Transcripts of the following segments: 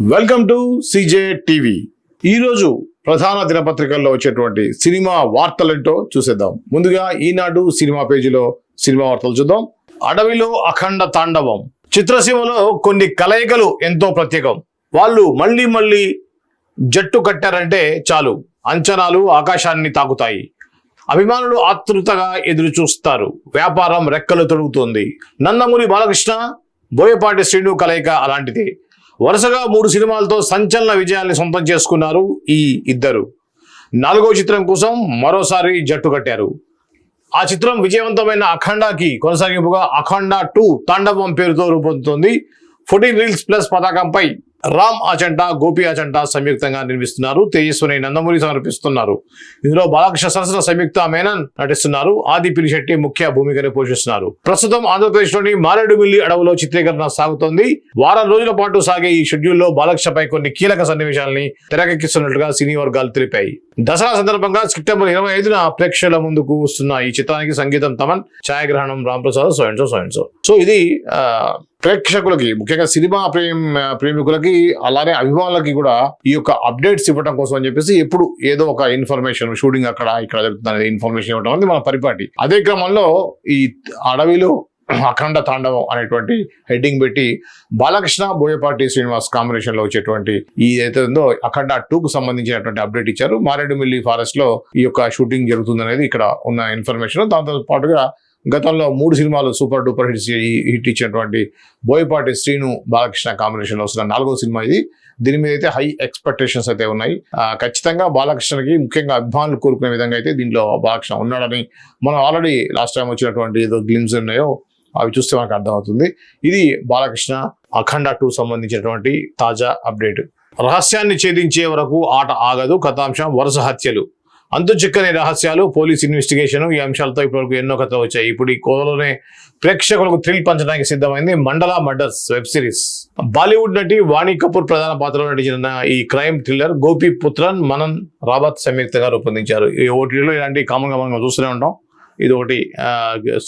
Welcome to CJ TV ఈరోజు ప్రధాన దినపత్రికల్లో వచ్చేటువంటి సినిమా వార్తలేంటో చూసేద్దాం. ముందుగా ఈనాడు సినిమా పేజీలో సినిమా వార్తలు చూద్దాం. అడవిలో అఖండ తాండవం. చిత్రసీమలో కొన్ని కలయికలు ఎంతో ప్రత్యేకం. వాళ్ళు మళ్ళీ మళ్ళీ జట్టు కట్టారంటే చాలు. అంచనాలు ఆకాశాన్ని తాకుతాయి. అభిమానులు ఆతృతగా ఎదురు చూస్తారు వ్యాపారం రెక్కలు తొడుగుతోంది. నందమూరి బాలకృష్ణ బోయపాటి శ్రీను కలయిక అలాంటిది. వరుసగా మూడు సినిమాలతో సంచలన విజయాల్ని సొంతం చేసుకున్నారు ఈ ఇద్దరు. నాలుగో చిత్రం కోసం మరోసారి జట్టు కట్టారు. ఆ చిత్రం విజయవంతమైన అఖండాకి కొనసాగింపుగా అఖండ టూ తాండవం పేరుతో రూపొందుతోంది. ఫోర్టీన్ రీల్స్ ప్లస్ పతాకంపై రామ్ అజెండా గోపి అజెండా సంయుక్తంగా నిర్మిస్తున్నారు. తేజస్విని నందమూరి సమర్పిస్తున్నారు. ఇందులో బాలకృష్ణ సరసన సంయుక్త మేనన్ నటిస్తున్నారు. ఆది పినిశెట్టి ముఖ్య భూమికను పోషిస్తున్నారు. ప్రస్తుతం ఆంధ్రప్రదేశ్లోని మారేడుమిల్లి అడవులో చిత్రీకరణ సాగుతోంది. వారం రోజుల పాటు సాగే ఈ షెడ్యూల్లో బాలకృష్ణపై కొన్ని కీలక సన్నివేశాలని తెరకెక్కిస్తున్నట్లుగా సినీ వర్గాలు తెలిపాయి. దసరా సందర్భంగా సెప్టెంబర్ ఇరవై ఐదున ప్రేక్షకుల ముందుకు వస్తున్న ఈ చిత్రానికి సంగీతం తమన్ ఛాయాగ్రహణం రాంప్రసాద్ సోయన్సో సోయన్సో సో ఇది ప్రేక్షకులకి ముఖ్యంగా సినిమా ప్రేమ ప్రేమికులకి అలానే అభిమానులకి కూడా ఈ యొక్క అప్డేట్స్ ఇవ్వడం కోసం అని చెప్పేసి ఎప్పుడు ఏదో ఒక ఇన్ఫర్మేషన్ షూటింగ్ అక్కడ ఇక్కడ జరుగుతుంది అనేది ఇన్ఫర్మేషన్ ఇవ్వడం అనేది మన పరిపాటి. అదే క్రమంలో ఈ అడవిలో అఖండ తాండవం అనేటువంటి హెడ్డింగ్ పెట్టి బాలకృష్ణ బోయపాటి శ్రీనివాస్ కాంబినేషన్లో వచ్చేటువంటి ఈ ఏదైతే ఉందో అఖండ టూకు సంబంధించినటువంటి అప్డేట్ ఇచ్చారు. మారేడుమిల్లి ఫారెస్ట్లో ఈ యొక్క షూటింగ్ జరుగుతుంది అనేది ఇక్కడ ఉన్న ఇన్ఫర్మేషన్. దాంతో పాటుగా గతంలో మూడు సినిమాలు సూపర్ డూపర్ హిట్స్ హిట్ ఇచ్చినటువంటి బోయపాటి శ్రీను బాలకృష్ణ కాంబినేషన్లో వస్తున్న నాలుగో సినిమా ఇది. దీని మీద అయితే హై ఎక్స్పెక్టేషన్స్ అయితే ఉన్నాయి. ఖచ్చితంగా బాలకృష్ణకి ముఖ్యంగా అభిమానులు కోరుకునే విధంగా అయితే దీంట్లో బాలకృష్ణ ఉన్నాడని మనం ఆల్రెడీ లాస్ట్ టైం వచ్చినటువంటి ఏదో గ్లిమ్స్ ఉన్నాయో అవి చూస్తే మనకు అర్థమవుతుంది. ఇది బాలకృష్ణ అఖండ టూ సంబంధించినటువంటి తాజా అప్డేట్. రహస్యాన్ని ఛేదించే వరకు ఆట ఆగదు కథాంశం వరుస హత్యలు. అంతు చిక్కని రహస్యాలు పోలీస్ ఇన్వెస్టిగేషన్ ఈ అంశాలతో ఇప్పటివరకు ఎన్నో కథలు వచ్చాయి. ఇప్పుడు ఈ కోలోనే ప్రేక్షకులకు థ్రిల్ పంచడానికి సిద్ధమైంది మండల మర్డర్స్ వెబ్ సిరీస్. బాలీవుడ్ నటి వాణి కపూర్ ప్రధాన పాత్రలో నటించిన ఈ క్రైమ్ థ్రిల్లర్ గోపి పుత్రన్ మనన్ రాబత్ సంయుక్తంగా రూపొందించారు. ఈ ఓటీలో ఇలాంటి కామన్గా మనం చూస్తూనే ఉంటాం. ఇది ఒకటి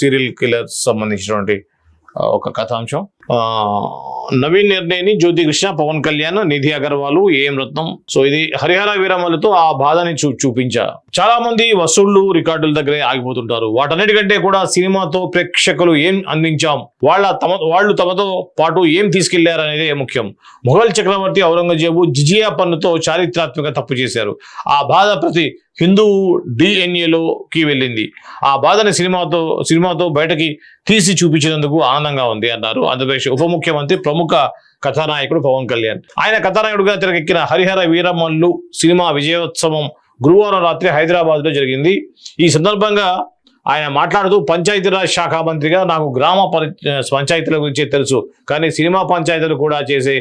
సీరియల్ కిల్లర్ సంబంధించినటువంటి ఒక కథాంశం. నవీన్ నిర్ణయని జ్యోతి కృష్ణ పవన్ కళ్యాణ్ నిధి అగర్వాల్ ఏం రత్నం. సో ఇది హరిహర వీరమ్మలతో ఆ బాధని చూ చూపించా. చాలా మంది వసూళ్ళు రికార్డుల దగ్గరే ఆగిపోతుంటారు. వాటన్నిటికంటే కూడా సినిమాతో ప్రేక్షకులు ఏం అందించాం? వాళ్ళ తమ వాళ్ళు తమతో పాటు ఏం తీసుకెళ్ళారు అనేది ముఖ్యం. మొఘల్ చక్రవర్తి ఔరంగజేబు జిజియా పన్నుతో చారిత్రాత్మక తప్పు చేశారు. ఆ బాధ ప్రతి హిందూ డిఎన్ఏలోకి వెళ్ళింది. ఆ బాధని సినిమాతో సినిమాతో బయటకి తీసి చూపించినందుకు ఆనందంగా ఉంది అన్నారు. ఆంధ్రప్రదేశ్ ఉప ముఖ్యమంత్రి ప్రముఖ కథానాయకుడు పవన్ కళ్యాణ్ ఆయన కథానాయకుడుగా తెరకెక్కిన హరిహర వీరమల్లు సినిమా విజయోత్సవం గురువారం రాత్రి హైదరాబాద్లో జరిగింది ఈ సందర్భంగా ఆయన మాట్లాడుతూ పంచాయతీరాజ్ శాఖ మంత్రిగా నాకు గ్రామ పరి పంచాయతీల గురించి తెలుసు కానీ సినిమా పంచాయతీలు కూడా చేసే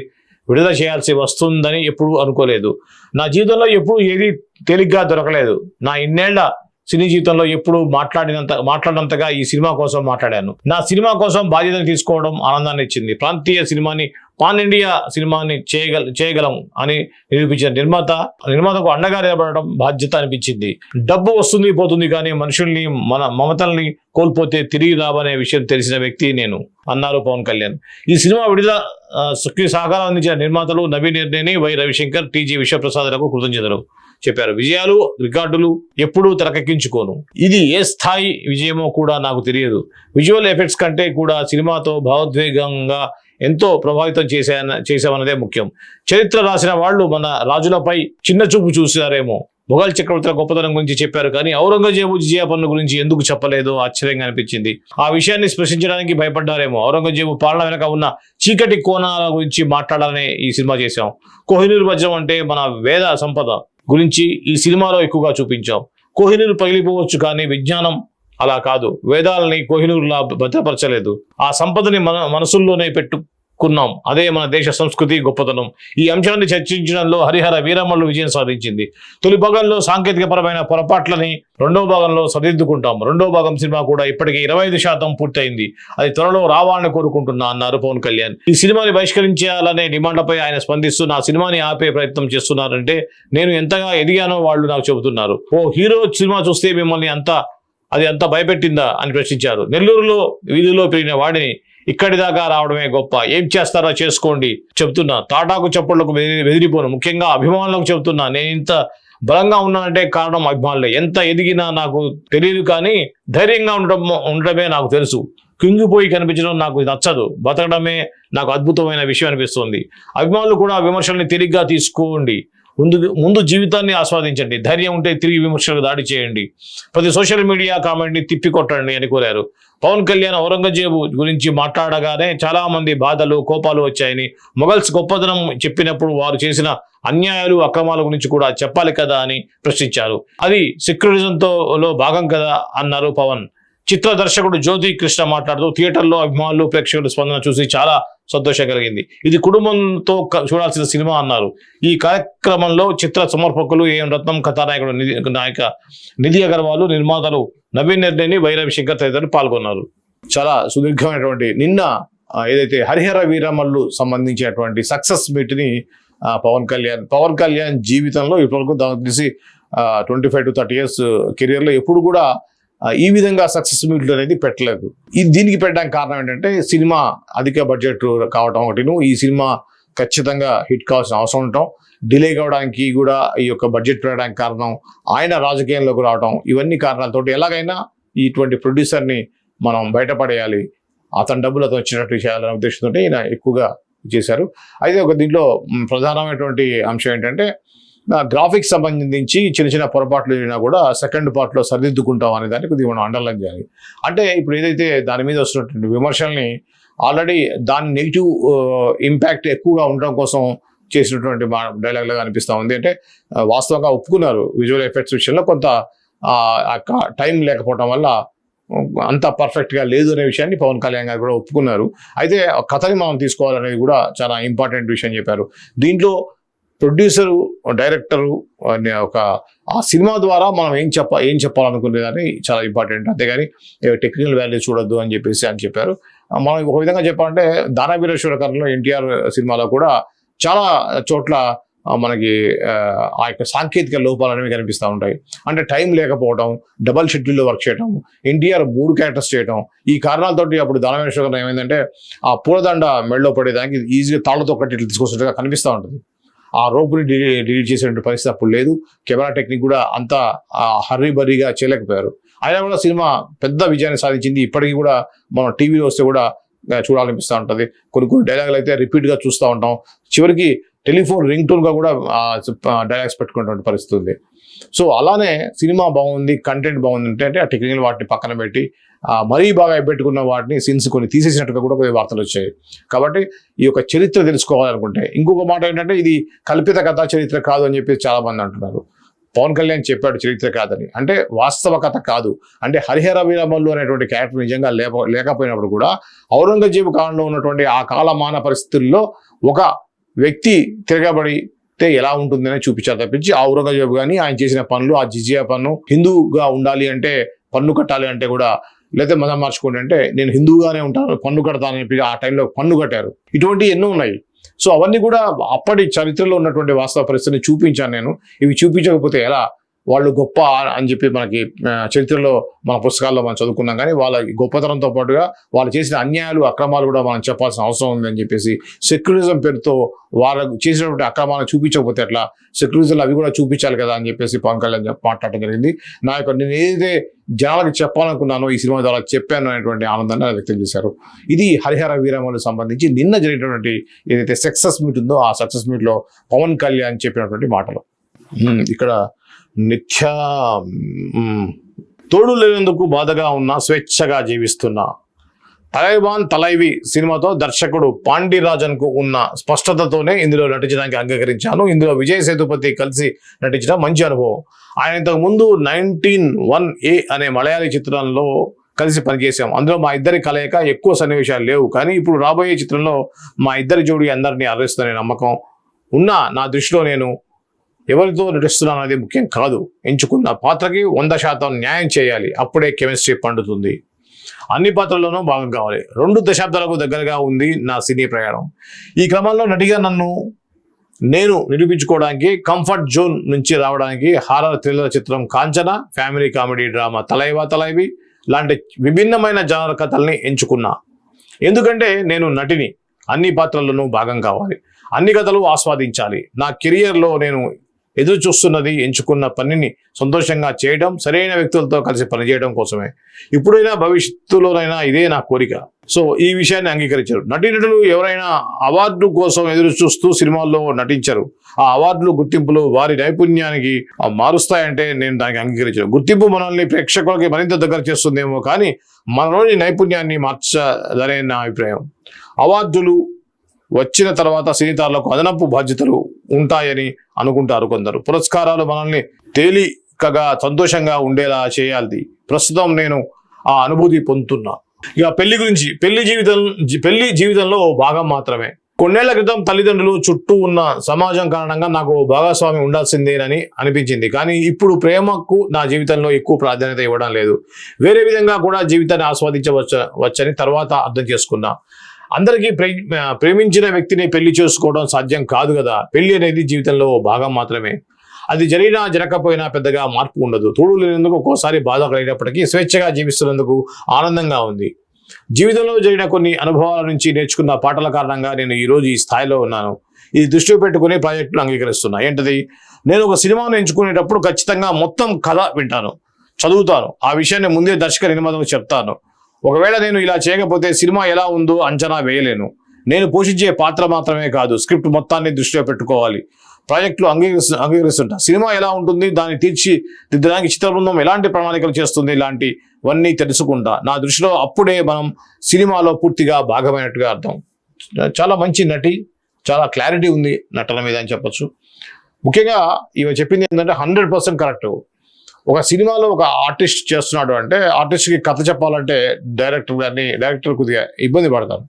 విడుదల చేయాల్సి వస్తుందని ఎప్పుడు అనుకోలేదు నా జీవితంలో ఎప్పుడు ఏది తేలిగ్గా దొరకలేదు నా ఇన్నేళ్ళ సినీ జీవితంలో ఎప్పుడు మాట్లాడినంత మాట్లాడినంతగా ఈ సినిమా కోసం మాట్లాడాను. నా సినిమా కోసం బాధ్యతను తీసుకోవడం ఆనందాన్ని ఇచ్చింది. ప్రాంతీయ సినిమాని పాన్ ఇండియా సినిమాని చేయగల చేయగలం అని నిరూపించిన నిర్మాత నిర్మాతకు అండగా నిలబడడం బాధ్యత అనిపించింది. డబ్బు వస్తుంది పోతుంది కానీ మనుషుల్ని మన మమతల్ని కోల్పోతే తిరిగి రావనే విషయం తెలిసిన వ్యక్తి నేను అన్నారు పవన్ కళ్యాణ్. ఈ సినిమా విడుదల ఆ, సహకారం అందించిన నిర్మాతలు నవీన్ నిర్ణయని వై రవిశంకర్ టీజీ విశ్వప్రసాద్లకు కృతజ్ఞతలు. చెప్పారు. విజయాలు రికార్డులు ఎప్పుడూ తెరకెక్కించుకోను. ఇది ఏ స్థాయి విజయమో కూడా నాకు తెలియదు. విజువల్ ఎఫెక్ట్స్ కంటే కూడా సినిమాతో భావోద్వేగంగా ఎంతో ప్రభావితం చేసా చేశామన్నదే ముఖ్యం. చరిత్ర రాసిన వాళ్ళు మన రాజులపై చిన్న చూపు చూసారేమో మొఘల్ చక్రవర్తుల గొప్పతనం గురించి చెప్పారు కానీ ఔరంగజేబు జిజియా పన్ను గురించి ఎందుకు చెప్పలేదో? ఆశ్చర్యంగా అనిపించింది. ఆ విషయాన్ని స్పృశించడానికి భయపడ్డారేమో. ఔరంగజేబు పాలన వెనక ఉన్న చీకటి కోణాల గురించి మాట్లాడాలనే ఈ సినిమా చేశాం. కోహినూర్ వజ్రం అంటే మన వేద సంపద. గురించి ఈ సినిమాలో ఎక్కువగా చూపించాం. కోహినూరు పగిలిపోవచ్చు కానీ విజ్ఞానం అలా కాదు. వేదాలని కోహినూరులా భద్రపరచలేదు. ఆ సంపదని మన మనసుల్లోనే కున్నాం. అదే మన దేశ సంస్కృతి గొప్పతనం. ఈ అంశాన్ని చర్చించడంలో హరిహర వీరమ్మలు విజయం సాధించింది. తొలి భాగంలో సాంకేతికపరమైన పొరపాట్లని రెండో భాగంలో సరిదిద్దుకుంటాం. రెండో భాగం సినిమా కూడా ఇప్పటికే ఇరవై ఐదు శాతం పూర్తయింది. అది త్వరలో రావాలని కోరుకుంటున్నా అన్నారు పవన్ కళ్యాణ్. ఈ సినిమాని బహిష్కరించాలనే డిమాండ్లపై ఆయన స్పందిస్తూ నా సినిమాని ఆపే ప్రయత్నం చేస్తున్నారంటే నేను ఎంతగా ఎదిగానో వాళ్ళు నాకు చెబుతున్నారు. ఓ హీరో సినిమా చూస్తే మిమ్మల్ని అంత అది అంత భయపెట్టిందా అని ప్రశ్నించారు. నెల్లూరులో వీధిలో పెరిగిన వాడిని ఇక్కడి దాకా రావడమే గొప్ప. ఏం చేస్తారో చేసుకోండి. చెప్తున్నా. తాటాకు చప్పట్లకు వెదిరిపోను. ముఖ్యంగా అభిమానులకు చెప్తున్నా. నేను ఇంత బలంగా ఉన్నానంటే కారణం అభిమానులే. ఎంత ఎదిగినా నాకు తెలియదు కానీ ధైర్యంగా ఉండడం ఉండడమే నాకు తెలుసు. కుంగిపోయి కనిపించడం నాకు నచ్చదు. బతకడమే నాకు అద్భుతమైన విషయం అనిపిస్తుంది. అభిమానులు కూడా విమర్శల్ని తిరిగ్గా తీసుకోండి. ముందు ముందు జీవితాన్ని ఆస్వాదించండి. ధైర్యం ఉంటే తిరిగి విమర్శలకు దాడి చేయండి. ప్రతి సోషల్ మీడియా కామెంట్ని తిప్పికొట్టండి అని కోరారు. పవన్ కళ్యాణ్ ఔరంగజేబు గురించి మాట్లాడగానే చాలా మంది బాధలు కోపాలు వచ్చాయని మొఘల్స్ గొప్పదనం చెప్పినప్పుడు వారు చేసిన అన్యాయాలు అక్రమాల గురించి కూడా చెప్పాలి కదా అని ప్రశ్నించారు. అది సెక్యులరిజంతో లో భాగం కదా అన్నారు పవన్. చిత్ర దర్శకుడు జ్యోతి కృష్ణ మాట్లాడుతూ థియేటర్లో అభిమానులు ప్రేక్షకుల స్పందన చూసి చాలా సంతోషం కలిగింది. ఇది కుటుంబంతో చూడాల్సిన సినిమా అన్నారు. ఈ కార్యక్రమంలో చిత్ర సమర్పకులు ఏం రత్నం కథానాయకుడు నాయక నిధి అగర్వాల్ నిర్మాతలు నవీన్ నిర్ణయని వైరవి శంకర్ తదితరులు పాల్గొన్నారు. చాలా సుదీర్ఘమైనటువంటి నిన్న ఏదైతే హరిహర వీరమల్లు సంబంధించినటువంటి సక్సెస్ మీట్ని పవన్ కళ్యాణ్ పవన్ కళ్యాణ్ జీవితంలో ఇప్పటివరకు దానికి తెలిసి twenty five to thirty years కెరియర్లో ఎప్పుడు కూడా ఈ విధంగా సక్సెస్ మీట్లు అనేది పెట్టలేదు. ఈ దీనికి పెట్టడానికి కారణం ఏంటంటే సినిమా అధిక బడ్జెట్ కావటం ఒకటిను ఈ సినిమా ఖచ్చితంగా హిట్ కావాల్సిన అవసరం ఉండటం. డిలే కావడానికి కూడా ఈ యొక్క బడ్జెట్ పెరగడానికి కారణం ఆయన రాజకీయంలోకి రావడం ఇవన్నీ కారణాలతో ఎలాగైనా ఇటువంటి ప్రొడ్యూసర్ని మనం బయటపడేయాలి. అతని డబ్బులు అతను వచ్చినట్టు చేయాలనే ఉద్దేశంతో ఈయన ఎక్కువగా చేశారు. అయితే ఒక దీంట్లో ప్రధానమైనటువంటి అంశం ఏంటంటే గ్రాఫిక్స్ సంబంధించి చిన్న చిన్న పొరపాట్లు జరిగినా కూడా సెకండ్ పార్ట్లో సరిదిద్దుకుంటాం అనే దానికి కొద్దిగా మనం అండర్లైన్ చేయాలి. అంటే ఇప్పుడు ఏదైతే దాని మీద వస్తున్నటువంటి విమర్శల్ని ఆల్రెడీ దాని నెగిటివ్ ఇంపాక్ట్ ఎక్కువగా ఉండడం కోసం చేసినటువంటి మా డైలాగ్లాగా అనిపిస్తూ ఉంది. అంటే వాస్తవంగా ఒప్పుకున్నారు విజువల్ ఎఫెక్ట్స్ విషయంలో కొంత టైం లేకపోవడం వల్ల అంత పర్ఫెక్ట్గా లేదు అనే విషయాన్ని పవన్ కళ్యాణ్ గారు కూడా ఒప్పుకున్నారు. అయితే ఆ కథని మనం తీసుకోవాలనేది కూడా చాలా ఇంపార్టెంట్ విషయం చెప్పారు. దీంట్లో ప్రొడ్యూసరు డైరెక్టరు అనే ఒక ఆ సినిమా ద్వారా మనం ఏం చెప్ప ఏం చెప్పాలనుకునేదాన్ని చాలా ఇంపార్టెంట్. అంతేగాని టెక్నికల్ వాల్యూ చూడొద్దు అని చెప్పేసి అని చెప్పారు. మనం ఒక విధంగా చెప్పాలంటే దానవీరేశ్వర కథలో ఎన్టీఆర్ సినిమాలో కూడా చాలా చోట్ల మనకి ఆ, యొక్క సాంకేతిక లోపాలు అనేవి కనిపిస్తూ ఉంటాయి. అంటే టైం లేకపోవడం డబల్ షెడ్యూల్లో వర్క్ చేయడం ఎన్టీఆర్ మూడు క్యారెక్టర్స్ చేయడం ఈ కారణాలతోటి అప్పుడు దానవేశ్వర ఏమైందంటే ఆ పూలదండ మెడలో పడేదానికి ఈజీగా తాళ్ళతో కట్టి ఇట్లా కనిపిస్తూ ఉంటుంది. ఆ రోపుని డిలీట్ చేసేటువంటి పరిస్థితి అప్పుడు లేదు. కెమెరా టెక్నిక్ కూడా అంత హర్రీబర్రీగా చేయలేకపోయారు. అయినా కూడా సినిమా పెద్ద విజయాన్ని సాధించింది. ఇప్పటికీ కూడా మనం టీవీలో వస్తే కూడా చూడాలనిపిస్తూ ఉంటుంది. కొన్ని కొన్ని డైలాగులు అయితే రిపీట్గా చూస్తూ ఉంటాం. చివరికి టెలిఫోన్ రింగ్ టోన్గా కూడా డైలాగ్స్ పెట్టుకునేటువంటి పరిస్థితి ఉంది. సో అలానే సినిమా బాగుంది కంటెంట్ బాగుంది అంటే అంటే ఆ టెక్నికల్ వాటిని పక్కన పెట్టి మరీ బాగా పెట్టుకున్న వాటిని సీన్స్ కొన్ని తీసేసినట్టుగా కూడా కొన్ని వార్తలు వచ్చాయి. కాబట్టి ఈ యొక్క చరిత్ర తెలుసుకోవాలనుకుంటే ఇంకొక మాట ఏంటంటే ఇది కల్పిత కథ చరిత్ర కాదు అని చెప్పి చాలామంది అంటున్నారు. పవన్ కళ్యాణ్ చెప్పాడు చరిత్ర కాదని. అంటే వాస్తవ కథ కాదు. అంటే హరిహర వీరమల్లు అనేటువంటి క్యారెక్టర్ నిజంగా లేక లేకపోయినప్పుడు కూడా ఔరంగజేబు కాలంలో ఉన్నటువంటి ఆ కాలమాన పరిస్థితుల్లో ఒక వ్యక్తి తిరగబడితే ఎలా ఉంటుందని చూపించారు తప్పించి ఔరంగజేబు కానీ ఆయన చేసిన పనులు ఆ జిజియా పన్ను హిందువుగా ఉండాలి అంటే పన్ను కట్టాలి అంటే కూడా లేదా మతం మార్చుకోండి అంటే నేను హిందువుగానే ఉంటాను పన్ను కడతానని చెప్పి ఆ టైంలో పన్ను కట్టారు. ఇటువంటి ఎన్నో ఉన్నాయి. సో అవన్నీ కూడా అప్పటి చరిత్రలో ఉన్నటువంటి వాస్తవ పరిస్థితిని చూపించాను నేను. ఇవి చూపించకపోతే ఎలా? వాళ్ళు గొప్ప అని చెప్పి మనకి చరిత్రలో మన పుస్తకాల్లో మనం చదువుకున్నాం. కానీ వాళ్ళ గొప్పతనంతో పాటుగా వాళ్ళు చేసిన అన్యాయాలు అక్రమాలు కూడా మనం చెప్పాల్సిన అవసరం ఉందని చెప్పేసి సెక్యులరిజం పేరుతో వాళ్ళకు చేసినటువంటి అక్రమాలను చూపించకపోతే ఎట్లా? సెక్యులరిజం అవి కూడా చూపించాలి కదా అని చెప్పేసి పవన్ కళ్యాణ్ మాట్లాడటం జరిగింది. నా యొక్క నేను ఏదైతే జనాలకు చెప్పాలనుకున్నానో ఈ సినిమా ద్వారా చెప్పాను అనేటువంటి ఆనందాన్ని వ్యక్తం చేశారు. ఇది హరిహర వీరమ్మలకు సంబంధించి నిన్న జరిగినటువంటి ఏదైతే సక్సెస్ మీట్ ఉందో ఆ సక్సెస్ మీట్లో పవన్ కళ్యాణ్ చెప్పినటువంటి మాటలు. ఇక్కడ నిత్య తోడు లేనందుకు బాధగా ఉన్న స్వేచ్ఛగా జీవిస్తున్నా తలైవాన్ తలైవి సినిమాతో దర్శకుడు పాండిరాజన్కు ఉన్న స్పష్టతతోనే ఇందులో నటించడానికి అంగీకరించాను. ఇందులో విజయ్ సేతుపతి కలిసి నటించడం మంచి అనుభవం. ఆయన ఇంతకు ముందు నైన్టీన్ వన్ ఏ అనే మలయాళీ చిత్రంలో కలిసి పనిచేసాం అందులో మా ఇద్దరి కలయిక ఎక్కువ సన్నివేశాలు లేవు. కానీ ఇప్పుడు రాబోయే చిత్రంలో మా ఇద్దరి జోడి అందరినీ అర్రిస్తుందనే నమ్మకం ఉన్నా నా దృష్టిలో నేను ఎవరితో నటిస్తున్నాను అనేది ముఖ్యం కాదు. ఎంచుకున్న పాత్రకి వంద శాతం న్యాయం చేయాలి. అప్పుడే కెమిస్ట్రీ పండుతుంది. అన్ని పాత్రల్లోనూ భాగం కావాలి. రెండు దశాబ్దాలకు దగ్గరగా ఉంది నా సినీ ప్రయాణం. ఈ క్రమంలో నటిగా నన్ను నేను నిరూపించుకోవడానికి కంఫర్ట్ జోన్ నుంచి రావడానికి హారర్ థ్రిల్లర్ చిత్రం Kanchana family comedy drama Thalaiva Thalaivi లాంటి విభిన్నమైన జానర్ కథల్ని ఎంచుకున్నా. ఎందుకంటే నేను నటిని. అన్ని పాత్రల్లోనూ భాగం కావాలి. అన్ని కథలు ఆస్వాదించాలి. నా కెరియర్లో నేను ఎదురు చూస్తున్నది ఎంచుకున్న పనిని సంతోషంగా చేయడం సరైన వ్యక్తులతో కలిసి పనిచేయడం కోసమే. ఇప్పుడైనా భవిష్యత్తులోనైనా ఇదే నా కోరిక. సో ఈ విషయాన్ని అంగీకరించారు. నటీనటులు ఎవరైనా అవార్డు కోసం ఎదురు చూస్తూ సినిమాల్లో నటించరు. ఆ అవార్డులు గుర్తింపులు వారి నైపుణ్యానికి మారుస్తాయంటే నేను దానికి అంగీకరించాను. గుర్తింపు మనల్ని ప్రేక్షకులకి మరింత దగ్గర చేస్తుందేమో కానీ మనలోని నైపుణ్యాన్ని మార్చదనే నా అభిప్రాయం. అవార్డులు వచ్చిన తర్వాత సినీతారులకు అదనపు బాధ్యతలు ఉంటాయని అనుకుంటారు కొందరు. పురస్కారాలు మనల్ని తేలికగా సంతోషంగా ఉండేలా చేయాలి ప్రస్తుతం నేను ఆ అనుభూతి పొందుతున్నా. ఇక పెళ్ళి గురించి పెళ్ళి జీవితం పెళ్ళి జీవితంలో భాగం మాత్రమే. కొన్నేళ్ళ క్రితం తల్లిదండ్రులు చుట్టూ ఉన్న సమాజం కారణంగా నాకు భాగస్వామి ఉండాల్సిందేనని అనిపించింది. కానీ ఇప్పుడు ప్రేమకు నా జీవితంలో ఎక్కువ ప్రాధాన్యత ఇవ్వడం లేదు. వేరే విధంగా కూడా జీవితాన్ని ఆస్వాదించవచ్చు వచ్చని తర్వాత అర్థం చేసుకున్నా. అందరికీ ప్రే ప్రేమించిన వ్యక్తిని పెళ్ళి చేసుకోవడం సాధ్యం కాదు కదా. పెళ్ళి అనేది జీవితంలో భాగం మాత్రమే. అది జరిగినా జరగకపోయినా పెద్దగా మార్పు ఉండదు. తోడు లేనందుకు ఒక్కోసారి బాధ కలిగినప్పటికీ స్వేచ్ఛగా జీవిస్తున్నందుకు ఆనందంగా ఉంది. జీవితంలో జరిగిన కొన్ని అనుభవాల నుంచి నేర్చుకున్న పాటల కారణంగా నేను ఈ రోజు ఈ స్థాయిలో ఉన్నాను. ఇది దృష్టిలో పెట్టుకుని ప్రాజెక్టులు అంగీకరిస్తున్నా. ఏంటది? నేను ఒక సినిమాను ఎంచుకునేటప్పుడు ఖచ్చితంగా మొత్తం కథ వింటాను. చదువుతాను. ఆ విషయాన్ని ముందే దర్శక నిర్మాతకు చెప్తాను. ఒకవేళ నేను ఇలా చేయకపోతే సినిమా ఎలా ఉందో అంచనా వేయలేను. నేను పోషించే పాత్ర మాత్రమే కాదు స్క్రిప్ట్ మొత్తాన్ని దృష్టిలో పెట్టుకోవాలి. ప్రాజెక్టులు అంగీకరిస్తు అంగీకరిస్తుంటా. సినిమా ఎలా ఉంటుంది దాన్ని తీర్చిదిద్దడానికి చిత్ర బృందం ఎలాంటి ప్రణాళికలు చేస్తుంది ఇలాంటివన్నీ తెలుసుకుంటా. నా దృష్టిలో అప్పుడే మనం సినిమాలో పూర్తిగా భాగమైనట్టుగా అర్థం. చాలా మంచి నటి చాలా క్లారిటీ ఉంది నటన మీద అని చెప్పచ్చు. ముఖ్యంగా ఇవి చెప్పింది ఏంటంటే హండ్రెడ్ పర్సెంట్ కరెక్ట్. ఒక సినిమాలో ఒక ఆర్టిస్ట్ చేస్తున్నాడు అంటే ఆర్టిస్ట్కి కథ చెప్పాలంటే డైరెక్టర్ గారిని డైరెక్టర్ కొద్దిగా ఇబ్బంది పడతారు.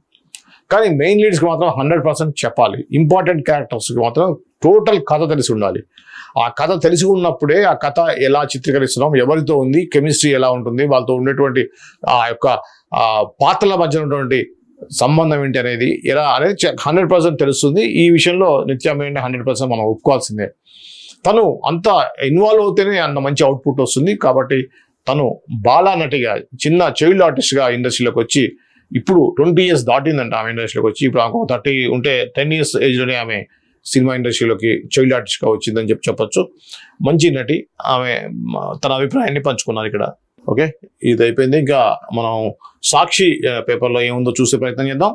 కానీ మెయిన్ లీడ్స్కి మాత్రం హండ్రెడ్ పర్సెంట్ చెప్పాలి. ఇంపార్టెంట్ క్యారెక్టర్స్కి మాత్రం టోటల్ కథ తెలిసి ఉండాలి. ఆ కథ తెలిసి ఉన్నప్పుడే ఆ కథ ఎలా చిత్రీకరిస్తున్నాం ఎవరితో ఉంది కెమిస్ట్రీ ఎలా ఉంటుంది వాళ్ళతో ఉండేటువంటి ఆ యొక్క పాత్రల మధ్య ఉన్నటువంటి సంబంధం ఏంటి అనేది ఎలా అనేది హండ్రెడ్ పర్సెంట్ తెలుస్తుంది. ఈ విషయంలో నిత్యమైన హండ్రెడ్ పర్సెంట్ మనం ఒప్పుకోవాల్సిందే. తను అంత ఇన్వాల్వ్ అవుతేనే అంత మంచి అవుట్పుట్ వస్తుంది. కాబట్టి తను బాలా నటిగా చిన్న చైల్డ్ ఆర్టిస్ట్గా ఇండస్ట్రీలోకి వచ్చి ఇప్పుడు ట్వంటీ ఇయర్స్ దాటిందంట ఆమె ఇండస్ట్రీలోకి వచ్చి. ఇప్పుడు ఆమెకు థర్టీ ఉంటే టెన్ ఇయర్స్ ఏజ్లోనే ఆమె సినిమా ఇండస్ట్రీలోకి చైల్డ్ ఆర్టిస్ట్గా వచ్చిందని చెప్పి చెప్పొచ్చు. మంచి నటి. ఆమె తన అభిప్రాయాన్ని పంచుకున్నారు ఇక్కడ. ఓకే? ఇది అయిపోయింది ఇంకా మనం సాక్షి పేపర్లో ఏముందో చూసే ప్రయత్నం చేద్దాం.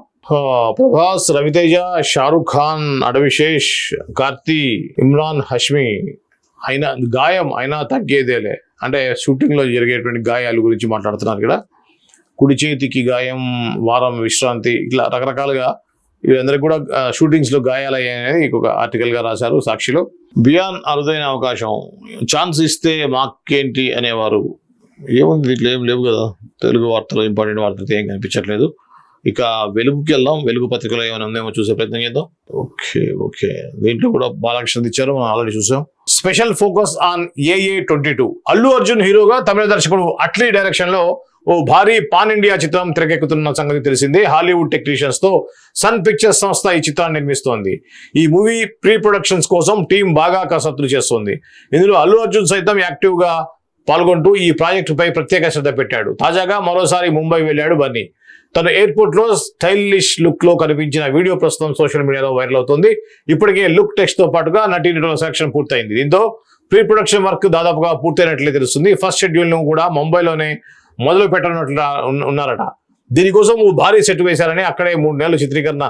ప్రభాస్ రవితేజ షారుఖ్ ఖాన్ అడవిశేష్ కార్తీ ఇమ్రాన్ హష్మి అయినా గాయం అయినా తగ్గేదేలే. అంటే షూటింగ్లో జరిగేటువంటి గాయాల గురించి మాట్లాడుతున్నారు ఇక్కడ కుడి చేతికి గాయం వారం విశ్రాంతి ఇట్లా రకరకాలుగా వీళ్ళందరికీ కూడా షూటింగ్స్లో గాయాలయ్యాయని ఒక ఆర్టికల్గా రాశారు సాక్షిలో. బియాన్ అరుదైన అవకాశం. ఛాన్స్ ఇస్తే మాకేంటి అనేవారు ఏముంది దీంట్లో? ఏం లేవు కదా. తెలుగు వార్తలు ఇంపార్టెంట్ వార్తలు ఏం కనిపించట్లేదు. ఇక వెలుగుకి వెళ్దాం. వెలుగు పత్రికలో ఏమైనా ఉందేమో చూసే ప్రయత్నం చేద్దాం. Okay okay. దీంట్లో కూడా బాలకృష్ణ ఇచ్చారు. మనం ఆల్రెడీ చూసాం. Special focus on AA twenty two. Allu Arjun హీరోగా తమిళ దర్శకుడు అట్లీ డైరెక్షన్లో ఓ భారీ పాన్ ఇండియా చిత్రం తెరకెక్కుతున్న సంగతి తెలిసింది. హాలీవుడ్ టెక్నీషియన్స్తో సన్ పిక్చర్స్ సంస్థ ఈ చిత్రాన్ని నిర్మిస్తోంది. ఈ మూవీ ప్రీ ప్రొడక్షన్స్ కోసం టీం బాగా కసరత్తులు చేస్తోంది. ఇందులో అల్లు అర్జున్ సైతం యాక్టివ్గా పాల్గొంటూ ఈ ప్రాజెక్టుపై ప్రత్యేక శ్రద్ధ పెట్టాడు. తాజాగా మరోసారి ముంబై వెళ్ళాడు బన్నీ. తన ఎయిర్పోర్ట్లో స్టైలిష్ లుక్లో కనిపించిన వీడియో ప్రస్తుతం సోషల్ మీడియాలో వైరల్ అవుతుంది. ఇప్పటికే లుక్ టెక్స్ట్తో పాటుగా నటీనటుల సెలక్షన్ పూర్తయింది. దీంతో ప్రీ ప్రొడక్షన్ వర్క్ దాదాపుగా పూర్తయినట్లే తెలుస్తుంది. ఫస్ట్ షెడ్యూల్ను కూడా ముంబైలోనే మొదలు పెట్టనున్నట్లు ఉన్నారట. దీనికోసం ఓ భారీ సెట్ వేశారని అక్కడే మూడు నెలలు చిత్రీకరణ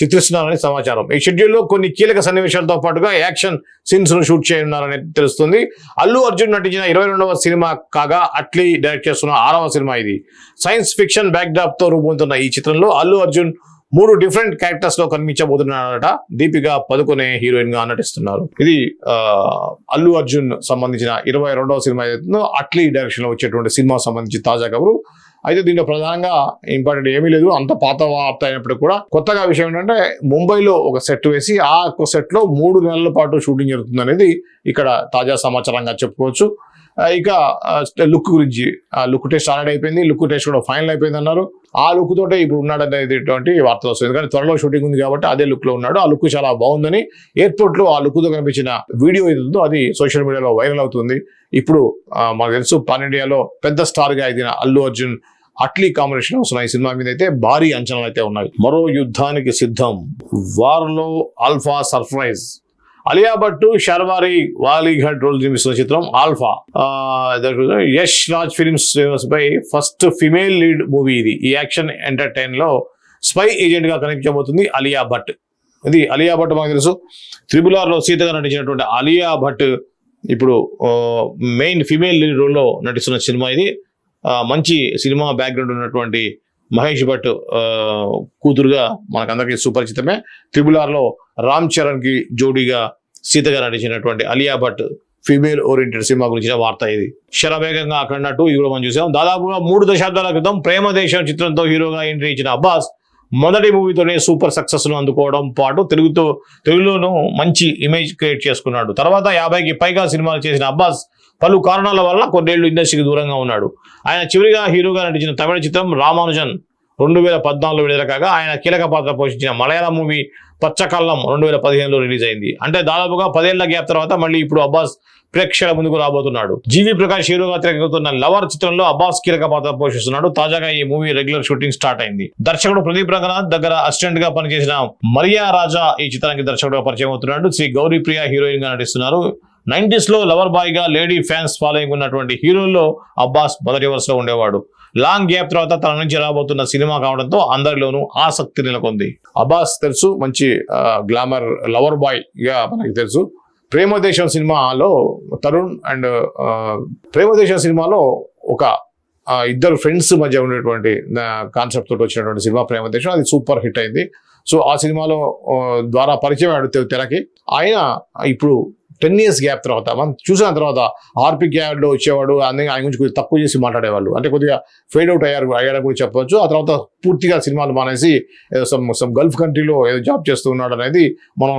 చిత్రిస్తున్నారని సమాచారం. ఈ షెడ్యూల్లో కొన్ని కీలక సన్నివేశాలతో పాటుగా యాక్షన్ సీన్స్ను షూట్ చేయనున్నారని తెలుస్తుంది. అల్లు అర్జున్ నటించిన ఇరవై రెండవ సినిమా కాగా అట్లీ డైరెక్ట్ చేస్తున్న ఆరవ సినిమా ఇది. సైన్స్ ఫిక్షన్ బ్యాక్డ్రాప్తో రూపొందుతున్న ఈ చిత్రంలో అల్లు అర్జున్ మూడు డిఫరెంట్ క్యారెక్టర్స్లో కనిపించబోతున్నారట దీపిక పదుకొనే హీరోయిన్గా నటిస్తున్నారు. ఇది అల్లు అర్జున్ సంబంధించిన ఇరవై రెండవ సినిమా ఏదైతుందో అట్లీ డైరెక్షన్లో వచ్చేటువంటి సినిమా సంబంధించి తాజా కబురు అయితే దీంట్లో ప్రధానంగా ఇంపార్టెంట్ ఏమీ లేదు. అంత పాత వార్త అయినప్పటికీ కూడా కొత్తగా విషయం ఏంటంటే ముంబైలో ఒక సెట్ వేసి ఆ ఒక సెట్లో మూడు నెలల పాటు షూటింగ్ జరుగుతుంది అనేది ఇక్కడ తాజా సమాచారంగా చెప్పుకోవచ్చు. ఇక లుక్ గురించి ఆ లుక్ టెస్ట్ ఆల్రెడీ అయిపోయింది. లుక్ టెస్ట్ కూడా ఫైనల్ అయిపోయింది అన్నారు. ఆ లుక్ తోటే ఇప్పుడు ఉన్నాడనేటువంటి వార్త వార్తలు వస్తుంది ఎందుకంటే త్వరలో షూటింగ్ ఉంది కాబట్టి అదే లుక్లో ఉన్నాడు. ఆ లుక్ చాలా బాగుందని ఎయిర్పోర్ట్లో ఆ లుక్తో కనిపించిన వీడియో ఏదో ఉందో అది సోషల్ మీడియాలో వైరల్ అవుతుంది. ఇప్పుడు మాకు మనకు తెలుసు పాన్ ఇండియాలో పెద్ద స్టార్గా ఎదిగిన అల్లు అర్జున్ అట్లీ కాంబినేషన్ వస్తున్నాయి. సినిమా మీద అయితే భారీ అంచనాలు అయితే ఉన్నాయి. మరో యుద్ధానికి సిద్ధం. వార్లో ఆల్ఫా సర్ప్రైజ్. అలియా భట్టు షర్వారి వాలీఘట్ రోల్ నిర్మిస్తున్న చిత్రం ఆల్ఫా. యష్ రాజ్ ఫిల్మ్స్ పై ఫస్ట్ ఫిమేల్ లీడ్ మూవీ ఇది. ఈ యాక్షన్ ఎంటర్టైన్లో స్పై ఏజెంట్గా కనిపించబోతుంది అలియా భట్. ఇది అలియా భట్ మాకు తెలుసు. త్రిబుల్ ఆర్లో సీతగా నటించినటువంటి అలియా భట్ ఇప్పుడు మెయిన్ ఫిమేల్ లీడ్ రోల్లో నటిస్తున్న సినిమా ఇది. మంచి సినిమా బ్యాక్గ్రౌండ్ ఉన్నటువంటి మహేష్ భట్ కూతురుగా మనకందరికీ సుపరిచితమే. త్రిబుల్ ఆర్లో రామ్ చరణ్కి జోడీగా సీతగా నటించినటువంటి అలియా భట్ ఫీమేల్ ఓరియంటెడ్ సినిమా గురించిన వార్త ఇది. శరవేగంగా అక్కడన్నట్టు ఇది కూడా మనం చూసాం. దాదాపుగా మూడు దశాబ్దాల క్రితం ప్రేమ దేశం చిత్రంతో హీరోగా ఎంట్రీ ఇచ్చిన అబ్బాస్ మొదటి మూవీతోనే సూపర్ సక్సెస్ను అందుకోవడం పాటు తెలుగుతో తెలుగులోనూ మంచి ఇమేజ్ క్రియేట్ చేసుకున్నాడు. తర్వాత యాభైకి పైగా సినిమాలు చేసిన అబ్బాస్ పలు కారణాల వల్ల కొన్నేళ్ళు ఇండస్ట్రీకి దూరంగా ఉన్నాడు. ఆయన చివరిగా హీరోగా నటించిన తమిళ చిత్రం రామానుజన్ రెండు వేల పద్నాలుగులో విడుదల కాగా ఆయన కీలక పాత్ర పోషించిన మలయాళం మూవీ పచ్చకల్లం రెండు వేల పదిహేనులో రిలీజ్ అయింది. అంటే దాదాపుగా పదేళ్ళ గ్యాప్ తర్వాత మళ్ళీ ఇప్పుడు అబ్బాస్ ప్రేక్షకుల ముందుకు రాబోతున్నాడు. జీవి ప్రకాష్ హీరోగా తెరకెక్కుతున్న లవర్ చిత్రంలో అబ్బాస్ కీలక పాత్ర పోషిస్తున్నాడు. తాజాగా ఈ మూవీ రెగ్యులర్ షూటింగ్ స్టార్ట్ అయింది. దర్శకుడు ప్రదీప్ రంగనాథ్ దగ్గర అసిస్టెంట్గా పనిచేసిన మరియా రాజా ఈ చిత్రానికి దర్శకుడుగా పరిచయం అవుతున్నాడు. శ్రీ గౌరీ ప్రియ హీరోయిన్గా నటిస్తున్నారు. నైంటీస్లో లవర్ బాయ్గా లేడీ ఫ్యాన్స్ ఫాలోయింగ్ ఉన్నటువంటి హీరోల్లో అబ్బాస్ మొదటి వరుసలో ఉండేవాడు. లాంగ్ గ్యాప్ తర్వాత తన నుంచి రాబోతున్న సినిమా కావడంతో అందరిలోనూ ఆసక్తి నెలకొంది. అబ్బాస్ తెలుసు మంచి గ్లామర్ లవర్ బాయ్గా మనకి తెలుసు. ప్రేమదేశం సినిమాలో తరుణ్ అండ్ ప్రేమదేశం సినిమాలో ఒక ఇద్దరు ఫ్రెండ్స్ మధ్య ఉండేటువంటి కాన్సెప్ట్ తోటి వచ్చినటువంటి సినిమా ప్రేమదేశం అది సూపర్ హిట్ అయింది. సో ఆ సినిమాలో ద్వారా పరిచయం అయ్యాడు తెరకి. ఆయన ఇప్పుడు టెన్ ఇయర్స్ గ్యాప్ తర్వాత మనం చూసిన తర్వాత ఆర్పి లో వచ్చేవాడు అందుకే ఆయన గురించి కొద్దిగా తక్కువ చేసి మాట్లాడేవాళ్ళు. అంటే కొద్దిగా ఫెయిడ్ అవుట్ అయ్యారు అయ్యాడని కూడా చెప్పొచ్చు. ఆ తర్వాత పూర్తిగా సినిమాలు మానేసి ఏదో సమ్ సమ్ గల్ఫ్ కంట్రీలో ఏదో జాబ్ చేస్తూ ఉన్నాడు అనేది మనం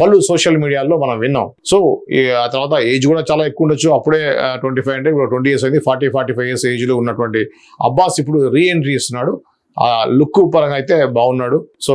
పలు సోషల్ మీడియాలో మనం విన్నాం. సో ఈ ఆ తర్వాత ఏజ్ కూడా చాలా ఎక్కువ ఉండొచ్చు. అప్పుడే ట్వంటీ ఫైవ్ అంటే ఇప్పుడు ట్వంటీ ఇయర్స్ అయింది. ఫార్టీ ఫార్టీ ఫైవ్ ఇయర్స్ ఏజ్లో ఉన్నటువంటి అబ్బాస్ ఇప్పుడు రీ ఎంట్రీ ఇస్తున్నాడు ఆ లుక్ పరంగా అయితే బాగున్నాడు. సో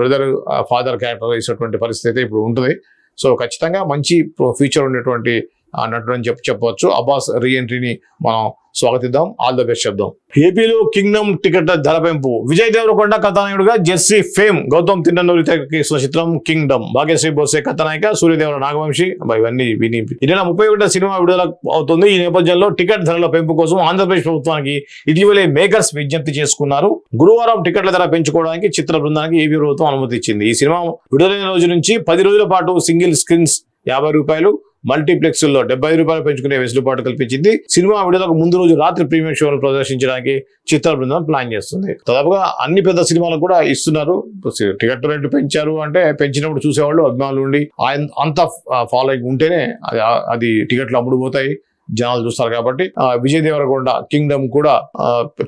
బ్రదర్ ఫాదర్ క్యారెక్టర్ ఇచ్చినటువంటి పరిస్థితి అయితే ఇప్పుడు ఉంటుంది. సో ఖచ్చితంగా మంచి ఫ్యూచర్ ఉండేటువంటి అన్నట్టు నటుడు అని చెప్పి చెప్పవచ్చు. అబ్బాస్ రీ ఎంట్రీని మనం స్వాగతిద్దాం. ఆల్ ద బెస్ట్ చెప్దాం. ఏపీలో కింగ్డమ్ టికెట్ల ధర పెంపు. విజయ్ దేవరకొండ కథానాయకుడుగా జెర్సీ ఫేమ్ గౌతమ్ తిన్ననూరి తెరకెక్కిస్తున్న చిత్రం కింగ్డమ్. భాగ్యశ్రీ బోసే కథానాయిక సూర్యదేవర నాగవంశి. ఇవన్నీ విని ఈ ముప్పై ఒకటో సినిమా విడుదల అవుతుంది. ఈ నేపథ్యంలో టికెట్ ధరల పెంపు కోసం ఆంధ్రప్రదేశ్ ప్రభుత్వానికి ఇటీవలే మేకర్స్ విజ్ఞప్తి చేసుకున్నారు. గురువారం టికెట్ల ధర పెంచుకోవడానికి చిత్ర బృందానికి ఏపీ ప్రభుత్వం అనుమతి ఇచ్చింది. ఈ సినిమా విడుదలైన రోజు నుంచి పది రోజుల పాటు సింగిల్ స్క్రీన్స్ యాభై రూపాయలు మల్టీప్లెక్స్లో డెబ్బై రూపాయలు పెంచుకునే వెసులుబాటు కల్పించింది. సినిమా విడుదలకు ముందు రోజు రాత్రి ప్రీమియం షోలు ప్రదర్శించడానికి చిత్ర బృందం ప్లాన్ చేస్తుంది. దాదాపుగా అన్ని పెద్ద సినిమాలకు కూడా ఇస్తున్నారు. టికెట్ రేటు పెంచారు అంటే పెంచినప్పుడు చూసేవాళ్ళు అభిమానులు ఉండి అంత ఫాలోయింగ్ ఉంటేనే అది అది టికెట్లు అమ్ముడు పోతాయి. జనాలు చూస్తారు కాబట్టి విజయ్ దేవరకొండ కింగ్డమ్ కూడా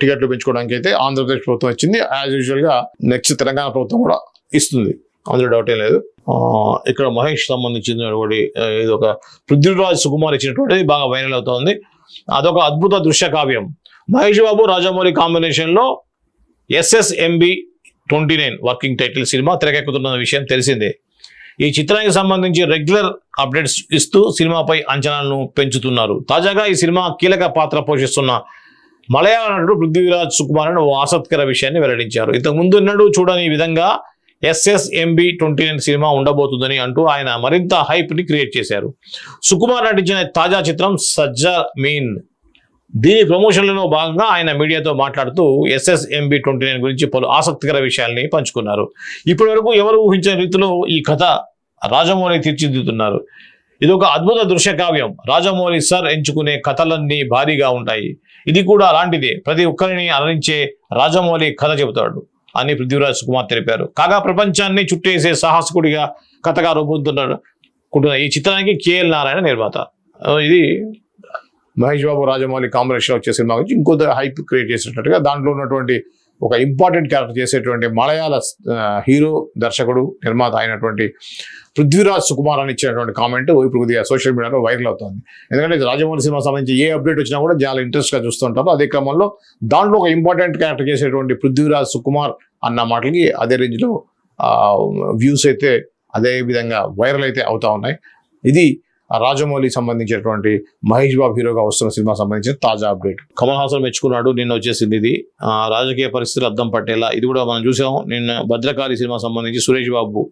టికెట్లు పెంచుకోవడానికి అయితే ఆంధ్రప్రదేశ్ ప్రభుత్వం ఇచ్చింది యాజ్ యూజువల్గా నెక్స్ట్ తెలంగాణ ప్రభుత్వం కూడా ఇస్తుంది. అందులో డౌట్ ఏం లేదు. ఇక్కడ మహేష్ సంబంధించినటువంటి ఇది ఒక పృథ్వీరాజ్ సుకుమార్ ఇచ్చినటువంటిది బాగా వైరల్ అవుతోంది అదొక అద్భుత దృశ్య కావ్యం. మహేష్ బాబు రాజమౌళి కాంబినేషన్లో SSMB twenty nine working title cinema తెరకెక్కుతున్న విషయం తెలిసిందే. ఈ చిత్రానికి సంబంధించి రెగ్యులర్ అప్డేట్స్ ఇస్తూ సినిమాపై అంచనాలను పెంచుతున్నారు. తాజాగా ఈ సినిమా కీలక పాత్ర పోషిస్తున్న మలయాళ నటుడు పృథ్వీరాజ్ సుకుమార్ అని ఓ ఆసక్తికర విషయాన్ని వెల్లడించారు. ఇంతకు ముందు ఎన్నడూ చూడని విధంగా ఎస్ఎస్ఎంబి ట్వంటీ నైన్ సినిమా ఉండబోతుందని అంటూ ఆయన మరింత హైప్ని క్రియేట్ చేశారు. సుకుమార్ నటించిన తాజా చిత్రం సజ్జా మీన్ దీని ప్రమోషన్లలో భాగంగా ఆయన మీడియాతో మాట్లాడుతూ ఎస్ఎస్ఎంబి ట్వంటీ నైన్ గురించి పలు ఆసక్తికర విషయాల్ని పంచుకున్నారు. ఇప్పటి వరకు ఎవరు ఊహించిన రీతిలో ఈ కథ రాజమౌళి తీర్చిదిద్దుతున్నారు. ఇది ఒక అద్భుత దృశ్య కావ్యం. రాజమౌళి సార్ ఎంచుకునే కథలన్నీ భారీగా ఉంటాయి. ఇది కూడా అలాంటిదే. ప్రతి ఒక్కరిని అలరించే రాజమౌళి కథ చెబుతాడు. అని పృథ్వీరాజ్ కుమార్ తెలిపారు. కాగా ప్రపంచాన్ని చుట్టేసే సాహసకుడిగా కథగా రూపొందుతున్నాడు ఈ చిత్రానికి కేఎల్ నారాయణ నిర్మాత. ఇది మహేష్ బాబు రాజమౌళి కాంబినేషన్ వచ్చే సినిమా గురించి ఇంకొంత హైప్ క్రియేట్ చేసినట్టుగా దాంట్లో ఉన్నటువంటి ఒక ఇంపార్టెంట్ క్యారెక్టర్ చేసేటువంటి మలయాళ హీరో దర్శకుడు నిర్మాత అయినటువంటి పృథ్వీరాజ్ సుకుమార్ అని ఇచ్చినటువంటి కామెంట్ ఇప్పుడు కొద్దిగా సోషల్ మీడియాలో వైరల్ అవుతుంది. ఎందుకంటే రాజమౌళి సినిమా సంబంధించి ఏ అప్డేట్ వచ్చినా కూడా చాలా ఇంట్రెస్ట్గా చూస్తుంటారు. అదే క్రమంలో దాంట్లో ఒక ఇంపార్టెంట్ క్యారెక్టర్ చేసేటువంటి పృథ్వీరాజ్ సుకుమార్ అన్న మాటలకి అదే రేంజ్లో వ్యూస్ అయితే అదే విధంగా వైరల్ అయితే అవుతా ఉన్నాయి. ఇది రాజమౌళి సంబంధించినటువంటి మహేష్ బాబు హీరోగా వస్తున్న సినిమా సంబంధించిన తాజా అప్డేట్. కమల్ హాసన్ మెచ్చుకున్నాడు నిన్న వచ్చేసింది ఇది. రాజకీయ పరిస్థితులు అర్థం పట్టేలా ఇది కూడా మనం చూసాం. నిన్న భద్రకాళి సినిమా సంబంధించి సురేష్ బాబు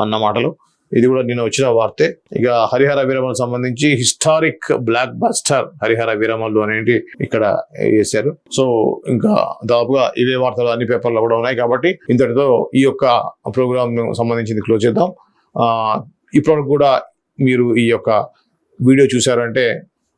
అన్న మాటలు. ఇది కూడా నిన్న వచ్చిన వార్తే. ఇక హరిహర వీరమల్ సంబంధించి historic block buster Harihara Veeramallu అనేది ఇక్కడ వేశారు. సో ఇంకా దాదాపుగా ఇవే వార్తలు అన్ని పేపర్లో కూడా ఉన్నాయి కాబట్టి ఇంతటితో ఈ యొక్క ప్రోగ్రామ్ సంబంధించింది క్లోజ్ చేద్దాం. ఆ, ఇప్పటివరకు కూడా మీరు ఈ యొక్క వీడియో చూసారంటే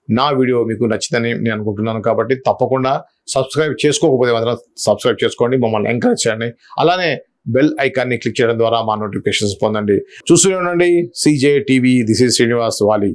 నా వీడియో మీకు నచ్చిందని నేను అనుకుంటున్నాను కాబట్టి తప్పకుండా సబ్స్క్రైబ్ చేసుకోకపోతే మాత్రం సబ్స్క్రైబ్ చేసుకోండి మమ్మల్ని ఎంకరేజ్ చేయండి. అలానే బెల్ ఐకాన్ని క్లిక్ చేయడం ద్వారా మా నోటిఫికేషన్స్ పొందండి. చూస్తూనే ఉండండి. CJ TV this is Srinivas Vali